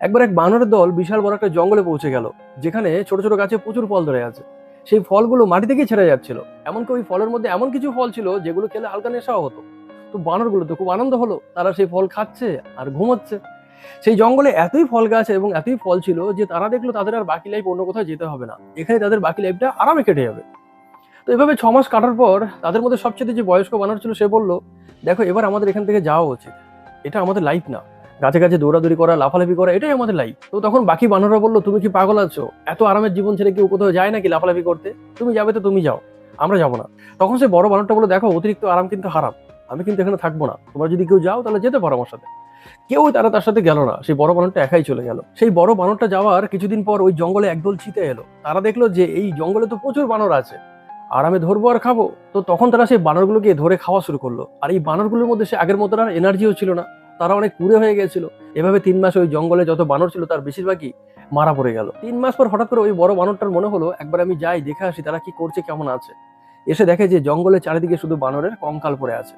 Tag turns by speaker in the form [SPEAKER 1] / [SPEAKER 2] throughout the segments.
[SPEAKER 1] একবার এক বানরের দল বিশাল বড় একটা জঙ্গলে পৌঁছে গেল, যেখানে ছোট ছোট গাছে প্রচুর ফল ধরে আছে। সেই ফলগুলো মাটি থেকে ছেড়ে যাচ্ছিল। এমনকি ওই ফলের মধ্যে এমন কিছু ফল ছিল যেগুলো খেলে হালকা নেশাও হতো। তো বানরগুলো তো খুব আনন্দ হলো, তারা সেই ফল খাচ্ছে আর ঘুমোচ্ছে। সেই জঙ্গলে এতই ফল গাছ এবং এতই ফল ছিল যে তারা দেখল তাদের আর বাকি লাইফ অন্য কোথাও যেতে হবে না। এখানে তাদের বাকি লাইফটা আরামে কেটে যাবে। তো এভাবে ছ মাস কাটার পর তাদের মধ্যে সবচেয়ে যে বয়স্ক বানর ছিল সে বলল, দেখো, এবার আমাদের এখান থেকে যাওয়া উচিত। এটা আমাদের লাইফ না। গাছে গাছে দৌড়াদৌড়ি করা, লাফালাফি করা, এটাই আমাদের লাইফ তো তখন বাকি বানররা বলল, তুমি কি পাগল আছো? এত আরামের জীবন ছেড়ে কেউ কোথাও যায় নাকি লাফালাফি করতে? তুমি যাবে তো তুমি যাও, আমরা যাব না। তখন সে বড় বানরটা বলে দেখো, অতিরিক্ত আরাম কিন্তু হারাম। আমি কিন্তু এখানে থাকব না। তোমরা যদি কেউ যাও, তাহলে যেতে পারো আমার সাথে। কেউ তারা তার সাথে গেল না। সেই বড় বানরটা একাই চলে গেল। সেই বড় বানরটা যাওয়ার কিছুদিন পর ওই জঙ্গলে একদল চিতে এলো। তারা দেখল যে এই জঙ্গলে তো প্রচুর বানর আছে। আরামে ধরবো আর খাব? তো তখন তারা সেই বানরগুলোকে ধরে খাওয়া শুরু করল। আর এই বানরগুলোর মধ্যে সে আগের মতো আর এনার্জিও ছিল না। তারা অনেক কুড়ে হয়ে গেছিল এভাবে তিন মাস ওই জঙ্গলে যত বানর ছিল তার বেশিরভাগই মারা পড়ে গেল। তিন মাস পর হঠাৎ করে ওই বড় বানরটার মনে হলো, একবার আমি যাই, দেখে আসি তারা কি করছে, কেমন আছে। এসে দেখে যে জঙ্গলের চারিদিকে শুধু বানরের কঙ্কাল পড়ে আছে।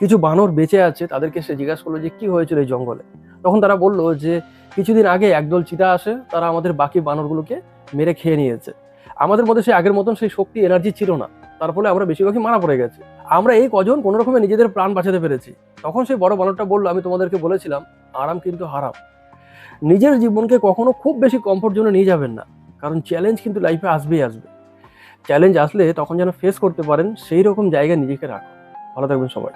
[SPEAKER 1] কিছু বানর বেঁচে আছে, তাদেরকে সে জিজ্ঞাসা করল যে কি হয়েছিল এই জঙ্গলে? তখন তারা বলল যে কিছুদিন আগে একদল চিতা আসে, তারা আমাদের বাকি বানরগুলোকে মেরে খেয়ে নিয়েছে। আমাদের মধ্যে সেই আগের মতন সেই শক্তি এনার্জি ছিল না। তার ফলে আমরা বেশিরভাগই মারা পড়ে গেছি। আমরা এই কজন কোনো রকমে নিজেদের প্রাণ বাঁচাতে পেরেছি। তখন সেই বড় বানরটা বলল, আমি তোমাদেরকে বলেছিলাম, আরাম কিন্তু হারাম। নিজের জীবনকে কখনো খুব বেশি কমফোর্ট জোনে নিয়ে যাবেন না। কারণ চ্যালেঞ্জ কিন্তু লাইফে আসবেই আসবে। চ্যালেঞ্জ আসলে তখন যেন ফেস করতে পারেন সেই রকম জায়গায় নিজেকে রাখো ভালো থাকবেন সবাই।